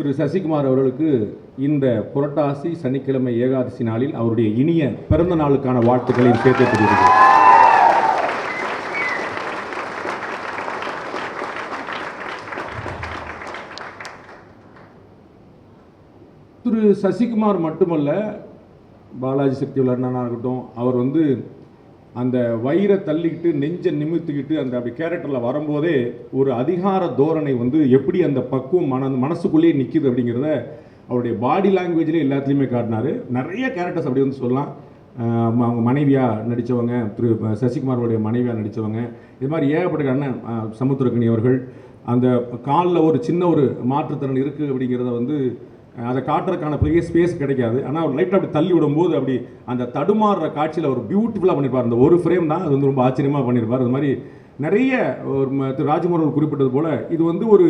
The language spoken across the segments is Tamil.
திரு சசிகுமார் அவர்களுக்கு இந்த புரட்டாசி சனிக்கிழமை ஏகாதசி நாளில் அவருடைய இனிய பிறந்த நாளுக்கான வாழ்த்துக்களை சேர்த்து தெரிவிக்கிறேன் திரு சசிகுமார் மட்டுமல்ல பாலாஜி சக்தி அண்ணனாக இருக்கட்டும் அவர் வந்து அந்த வயிறை தள்ளிக்கிட்டு நெஞ்சை நிமித்துக்கிட்டு அந்த அப்படி கேரக்டரில் வரும்போதே ஒரு அதிகார தோரணை வந்து எப்படி அந்த பக்குவம் மன மனசுக்குள்ளேயே நிற்கிது அப்படிங்கிறத அவருடைய பாடி லாங்குவேஜ்லேயே எல்லாத்துலேயுமே காட்டினார். நிறைய கேரக்டர்ஸ் அப்படி வந்து சொல்லலாம். அவங்க மனைவியாக நடித்தவங்க திரு சசிகுமாரோடைய மனைவியாக நடித்தவங்க இது மாதிரி ஏகப்பட்ட அண்ணன் சமுத்திரக்கணி அவர்கள். அந்த காலில் ஒரு சின்ன ஒரு மாற்றுத்திறன் இருக்குது அப்படிங்கிறத வந்து அதை காட்டுறதுக்கான பெரிய ஸ்பேஸ் கிடைக்காது. ஆனால் அவர் லைட்டாக அப்படி தள்ளி விடும்போது அப்படி அந்த தடுமாறுற காட்சியில் அவர் பியூட்டிஃபுல்லாக பண்ணியிருப்பார் அந்த ஒரு ஃப்ரேம் தான் அது வந்து ரொம்ப ஆச்சரியமாக பண்ணியிருப்பார். அது மாதிரி நிறைய ஒரு திரு ராஜ்குமார் குறிப்பிட்டது போல் இது வந்து ஒரு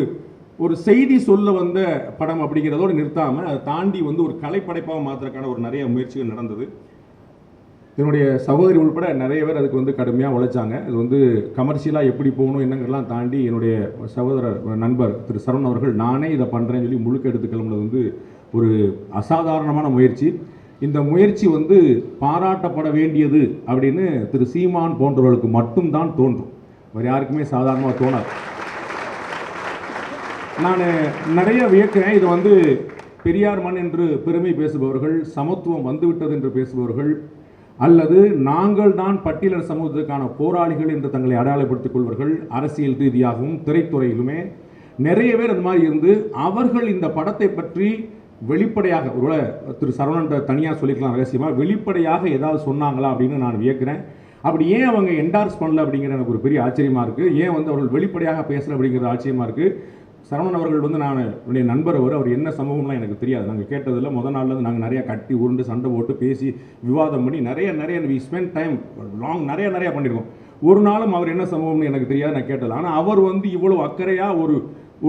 ஒரு செய்தி சொல்ல வந்த படம் அப்படிங்கிறதோடு நிறுத்தாமல் அதை தாண்டி வந்து ஒரு கலைப்படைப்பாக மாற்றுறதுக்கான ஒரு நிறைய முயற்சிகள் நடந்தது. என்னுடைய சகோதரி உள்பட நிறைய பேர் அதுக்கு வந்து கடுமையாக உழைச்சாங்க. இது வந்து கமர்ஷியலாக எப்படி போகணும் என்னங்கிறலாம் தாண்டி என்னுடைய சகோதரர் நண்பர் திரு சரவண் அவர்கள் நானே இதை பண்ணுறேன்னு சொல்லி முழுக்க எடுத்து கிளம்புனது வந்து ஒரு அசாதாரணமான முயற்சி. இந்த முயற்சி வந்து பாராட்டப்பட வேண்டியது அப்படின்னு திரு சீமான் போன்றவர்களுக்கு மட்டும்தான் தோன்றும். வேறு யாருக்குமே சாதாரணமாக தோணாது. நான் நிறைய வியக்கிறேன். இது வந்து பெரியார் மண் என்று பெருமை பேசுபவர்கள் சமத்துவம் வந்துவிட்டது என்று பேசுபவர்கள் அல்லது நாங்கள் தான் பட்டியலர் சமூகத்துக்கான போராளிகள் என்று தங்களை அடையாளப்படுத்திக் கொள்வார்கள் அரசியல் ரீதியாகவும் திரைத்துறையிலுமே. நிறைய பேர் அந்த மாதிரி இருந்து அவர்கள் இந்த படத்தை பற்றி வெளிப்படையாக ஒருவேளை திரு சரவணன் தனியாக சொல்லிக்கலாம் ரகசியமாக வெளிப்படையாக ஏதாவது சொன்னாங்களா அப்படின்னு நான் வியக்கிறேன். அப்படி ஏன் அவங்க என்டார்ஸ் பண்ணல அப்படிங்கிற எனக்கு ஒரு பெரிய ஆச்சரியமாக இருக்குது ஏன் வந்து அவர்கள் வெளிப்படையாக பேசல அப்படிங்கிறது ஆச்சரியமா இருக்குது சரவணன் அவர்கள் வந்து நான் என்னுடைய நண்பர் அவர் அவர் என்ன சம்பவம்லாம் எனக்கு தெரியாது. நாங்கள் கேட்டதில் முத நாள்லேருந்து நாங்கள் நிறையா கட்டி உருண்டு சண்டை போட்டு பேசி விவாதம் பண்ணி நிறைய நிறைய வி ஸ்பெண்ட் டைம் லாங் நிறைய நிறையா பண்ணியிருக்கோம் ஒரு நாளும் அவர் என்ன சம்பவம்னு எனக்கு தெரியாது நான் கேட்டது ஆனால் அவர் வந்து இவ்வளோ அக்கறையாக ஒரு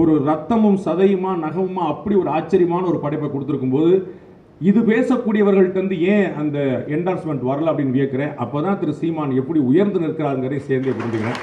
ஒரு ரத்தமும் சதையுமா நகமுமா அப்படி ஒரு ஆச்சரியமான ஒரு படைப்பை கொடுத்துருக்கும் போது இது பேசக்கூடியவர்கள்கிட்டேருந்து ஏன் அந்த என்டார்ஸ்மெண்ட் வரல அப்படின்னு வியக்கிறேன். அப்பதான் திரு சீமான் எப்படி உயர்ந்து நிற்கிறாருங்கிறதை சேர்ந்தே புரிஞ்சுக்கிறேன்.